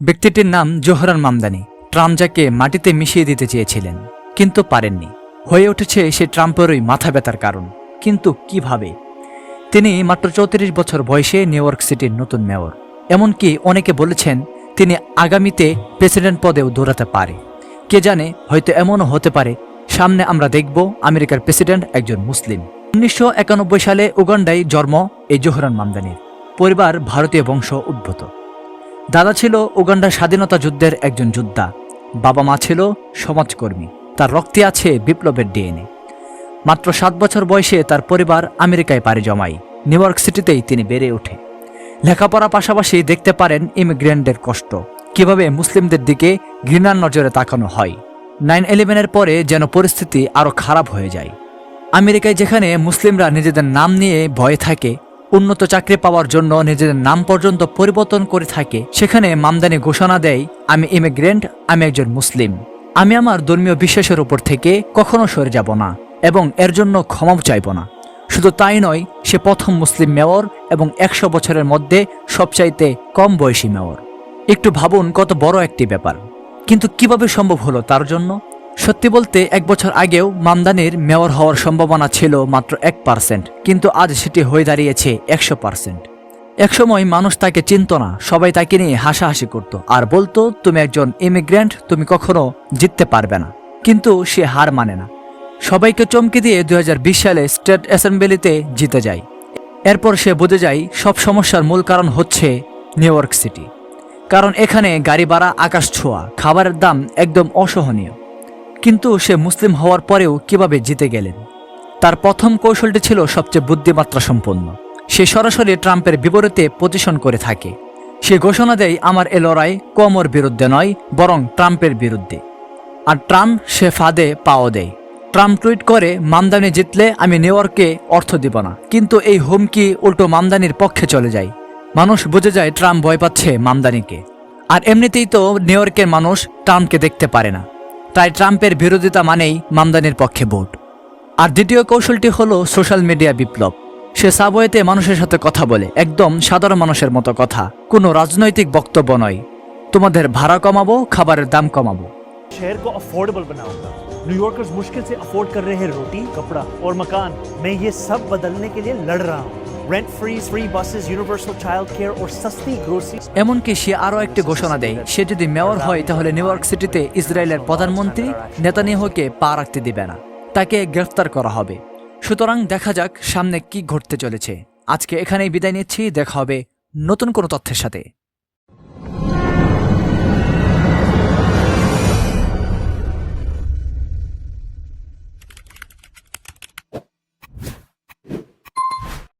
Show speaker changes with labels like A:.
A: ব্যক্তিটির নাম Zohran Mamdani. Trump যাকে মাটিতে মিশিয়ে দিতে চেয়েছিলেন, কিন্তু পারেননি। হয়ে উঠেছে সে ট্রাম্পেরই মাথা ব্যথার কারণ। কিন্তু কীভাবে? তিনি মাত্র চৌত্রিশ বছর বয়সে নিউ ইয়র্ক সিটির নতুন মেয়র। এমনকি অনেকে বলেছেন, তিনি আগামীতে প্রেসিডেন্ট পদেও দৌড়াতে পারে। কে জানে, হয়তো এমনও হতে পারে, সামনে আমরা দেখব আমেরিকার প্রেসিডেন্ট একজন মুসলিম। উনিশশো একানব্বই সালে উগান্ডায় জন্ম এই জোহরান মামদানির। পরিবার ভারতীয় বংশ উদ্ভূত। দাদা ছিল উগান্ডার স্বাধীনতা যুদ্ধের একজন যোদ্ধা। বাবা মা ছিল সমাজকর্মী। তার রক্তে আছে বিপ্লবের ডিএনএ। মাত্র সাত বছর বয়সে তার পরিবার আমেরিকায় পাড়ি জমায়। নিউ ইয়র্ক সিটিতেই তিনি বেড়ে ওঠে। লেখাপড়া পাশাপাশি দেখতে পারেন ইমিগ্রেন্টদের কষ্ট। কীভাবে মুসলিমদের দিকে ঘৃণার নজরে তাকানো হয়। নাইন ইলেভেনের পরে যেন পরিস্থিতি আরও খারাপ হয়ে যায়। আমেরিকায় যেখানে মুসলিমরা নিজেদের নাম নিয়ে ভয়ে থাকে উন্নত চাকরি পাওয়ার জন্য নিজেদের নাম পর্যন্ত পরিবর্তন করে থাকে। সেখানে মামদানি ঘোষণা দেয়, আমি ইমিগ্রেন্ট আমি একজন মুসলিম। আমি আমার ধর্মীয় বিশ্বাসের উপর থেকে কখনো সরে যাব না এবং এর জন্য ক্ষমাও চাইব না। শুধু তাই নয়, সে প্রথম মুসলিম মেয়র এবং একশো বছরের মধ্যে সবচাইতে কম বয়সী মেয়র। একটু ভাবুন কত বড় একটি ব্যাপার। কিন্তু কীভাবে সম্ভব হলো তার জন্য? সত্যি বলতে, এক বছর আগেও মামদানির মেয়র হওয়ার সম্ভাবনা ছিল মাত্র এক পার্সেন্ট, কিন্তু আজ সেটি হয়ে দাঁড়িয়েছে একশো পার্সেন্ট। একসময় মানুষ তাকে চিনত না, সবাই তাকে নিয়ে হাসাহাসি করত, আর বলতো, তুমি একজন ইমিগ্রেন্ট তুমি কখনো জিততে পারবে না। কিন্তু সে হার মানে না। সবাইকে চমকে দিয়ে দু হাজার বিশ সালে স্টেট অ্যাসেম্বলিতে জিতে যায়। এরপর সে বুঝে যায়, সব সমস্যার মূল কারণ হচ্ছে নিউ ইয়র্ক সিটি। কারণ এখানে গাড়ি ভাড়া, আকাশ ছোঁয়া, খাবারের দাম একদম অসহনীয়। কিন্তু সে মুসলিম হওয়ার পরেও কীভাবে জিতে গেলেন? তার প্রথম কৌশলটি ছিল সবচেয়ে বুদ্ধিমাত্রা সম্পন্ন। সে সরাসরি ট্রাম্পের বিপরীতে পজিশন করে থাকে। সে ঘোষণা দেয়, আমার এ লড়াই কমর বিরুদ্ধে নয়, বরং ট্রাম্পের বিরুদ্ধে। আর ট্রাম্প সে ফাঁদে পাও দেয়। ট্রাম্প টুইট করে, মামদানি জিতলে আমি নিউ ইয়র্কে অর্থ দিব না। কিন্তু এই হুমকি উল্টো মামদানির পক্ষে চলে যায়। মানুষ বুঝে যায়, ট্রাম্প ভয় পাচ্ছে মামদানিকে। আর এমনিতেই তো নিউ ইয়র্কের মানুষ ট্রাম্পকে দেখতে পারে না। তাই ট্রাম্পের বিরোধিতা মানেই মামদানির পক্ষে ভোট আর দ্বিতীয় কৌশলটি হলো সোশ্যাল মিডিয়া বিপ্লব সে সাবওয়েতে মানুষের সাথে কথা বলে একদম সাধারণ মানুষের মতো কথা কোনো রাজনৈতিক বক্তব্য নয় তোমাদের ভাড়া কমাবো খাবারের দাম কমাবো
B: शहर को अफोर्डेबल बनाऊंगा न्यूयॉर्कर्स मुश्किल से अफोर्ड कर रहे हैं रोटी कपड़ा और मकान मैं ये सब बदलने के लिए लड़ रहा हूँ rent free free buses universal child care সস্তি গ্রোসারি
A: এমনকি সে আরও একটি ঘোষণা দেয়, সে যদি মেয়র হয় তাহলে নিউ ইয়র্ক সিটিতে ইসরায়েলের প্রধানমন্ত্রী নেতানিয়াহুকে পা রাখতে দিবে না। তাকে গ্রেফতার করা হবে। সুতরাং দেখা যাক সামনে কি ঘটতে চলেছে। আজকে এখানেই বিদায় নিচ্ছি, দেখা হবে নতুন কোনো তথ্যের সাথে।